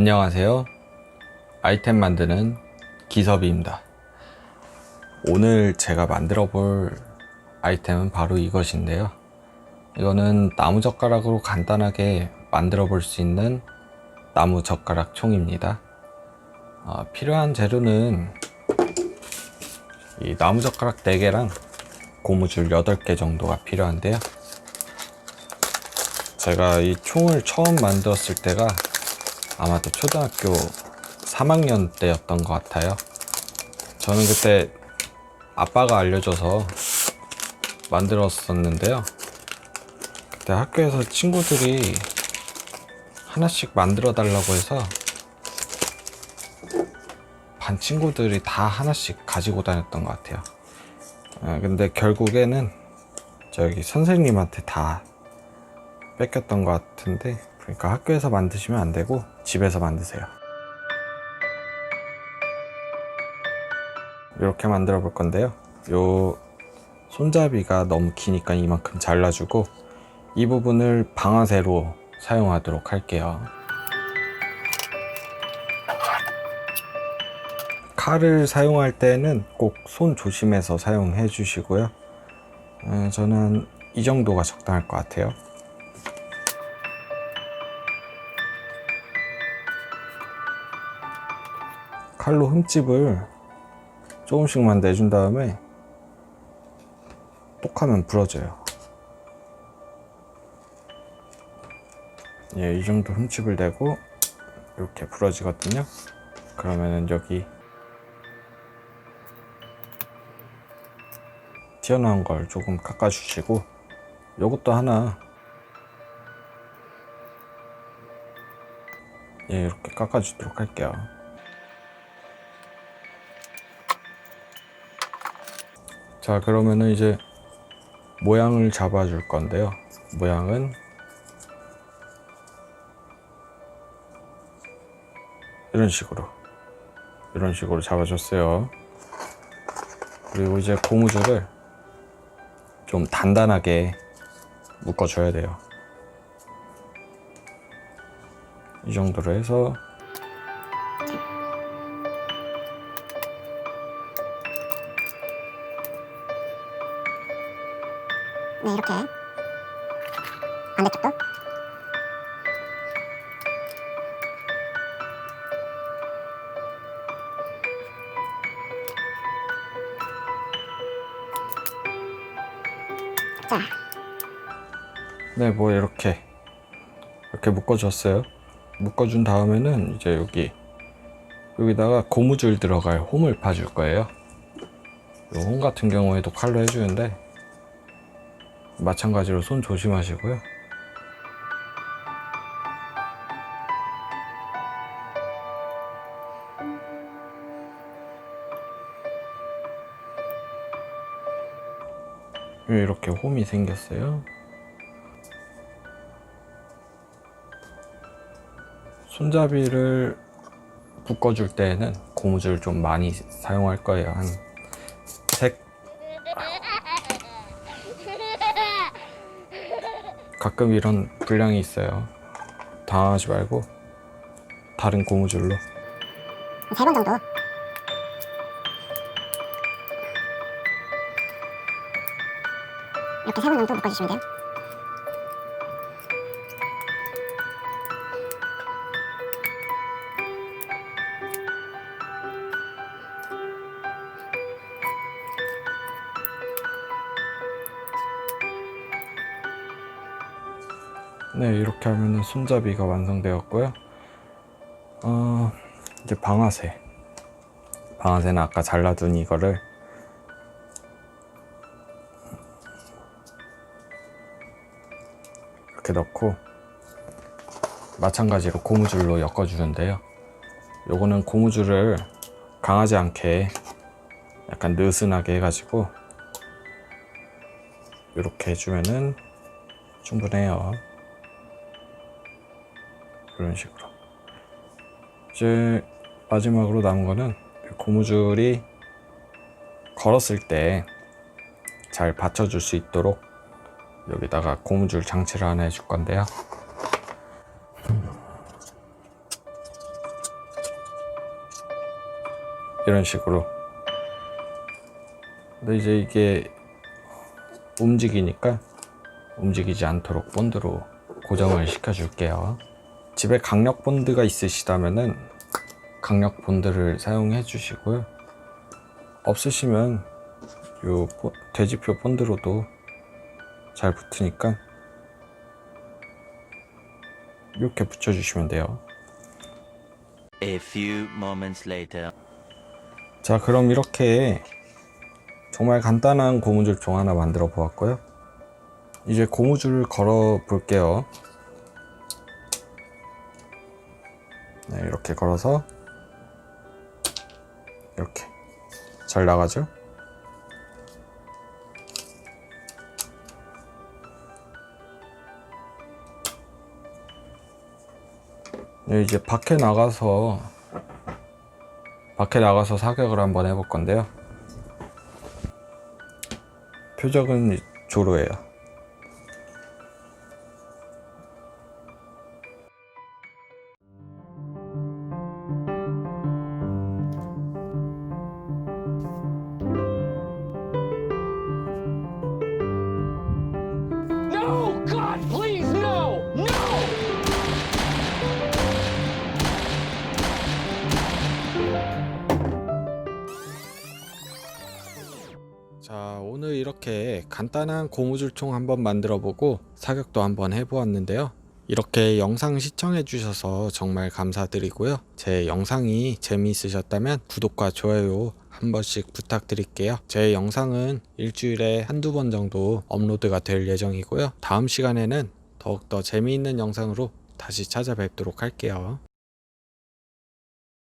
안녕하세요. 아이템 만드는 기섭이입니다. 오늘 제가 만들어 볼 아이템은 바로 이것인데요. 이거는 나무 젓가락으로 간단하게 만들어 볼 수 있는 나무 젓가락 총입니다. 아, 필요한 재료는 이 나무 젓가락 4개랑 고무줄 8개 정도가 필요한데요. 제가 이 총을 처음 만들었을 때가 아마도 초등학교 3학년 때였던 것 같아요. 저는 그때 아빠가 알려줘서 만들었었는데요. 그때 학교에서 친구들이 하나씩 만들어 달라고 해서 반 친구들이 다 하나씩 가지고 다녔던 것 같아요. 아, 근데 결국에는 저기 선생님한테 다 뺏겼던 것 같은데 그러니까 학교에서 만드시면 안 되고 집에서 만드세요. 이렇게 만들어 볼 건데요. 요 손잡이가 너무 기니까 이만큼 잘라주고 이 부분을 방아쇠로 사용하도록 할게요. 칼을 사용할 때는 꼭 손 조심해서 사용해 주시고요. 어, 저는 이 정도가 적당할 것 같아요. 칼로 흠집을 조금씩만 내준 다음에 똑하면 부러져요. 예, 이 정도 흠집을 내고 이렇게 부러지거든요. 그러면은 여기 튀어나온 걸 조금 깎아주시고 요것도 하나 예, 이렇게 깎아주도록 할게요. 자, 그러면은 이제 모양을 잡아 줄 건데요. 모양은 이런 식으로 이런 식으로 잡아줬어요. 그리고 이제 고무줄을 좀 단단하게 묶어줘야 돼요. 이 정도로 해서 네, 이렇게. 반대쪽도. 자, 네, 뭐 이렇게 이렇게 묶어줬어요. 묶어준 다음에는 이제 여기 여기다가 고무줄 들어갈 홈을 파줄 거예요. 이홈 같은 경우에도 칼로 해주는데 마찬가지로 손 조심하시고요. 이렇게 홈이 생겼어요. 손잡이를 묶어줄 때는 고무줄 좀 많이 사용할 거예요. 한 가끔 이런 분량이 있어요. 당황하지 말고 다른 고무줄로 세 번 정도. 이렇게 세 번 정도 묶어주시면 돼요. 네, 이렇게 하면은 손잡이가 완성되었고요. 어, 이제 방아쇠. 방아쇠는 아까 잘라둔 이거를 이렇게 넣고 마찬가지로 고무줄로 엮어주는데요. 요거는 고무줄을 강하지 않게 약간 느슨하게 해가지고 이렇게 해주면은 충분해요. 이런 식으로. 이제 마지막으로 남은 거는 고무줄이 걸었을 때 잘 받쳐줄 수 있도록 여기다가 고무줄 장치를 하나 해줄 건데요. 이런 식으로 근데 이제 이게 움직이니까 움직이지 않도록 본드로 고정을 시켜 줄게요 집에 강력 본드가 있으시다면은 강력 본드를 사용해 주시고요 없으시면 요 보- 돼지표 본드로도 잘 붙으니까 이렇게 붙여주시면 돼요. A few moments later. 자, 그럼 이렇게 정말 간단한 고무줄총 하나 만들어 보았고요. 이제 고무줄을 걸어 볼게요. 네, 이렇게 걸어서 이렇게 잘 나가죠? 네, 이제 밖에 나가서 밖에 나가서 사격을 한번 해볼 건데요. 표적은 조로예요. 자, 오늘 이렇게 간단한 고무줄총 한번 만들어 보고 사격도 한번 해보았는데요. 이렇게 영상 시청해 주셔서 정말 감사드리고요. 제 영상이 재미있으셨다면 구독과 좋아요 한 번씩 부탁드릴게요. 제 영상은 일주일에 한두 번 정도 업로드가 될 예정이고요. 다음 시간에는 더욱더 재미있는 영상으로 다시 찾아뵙도록 할게요.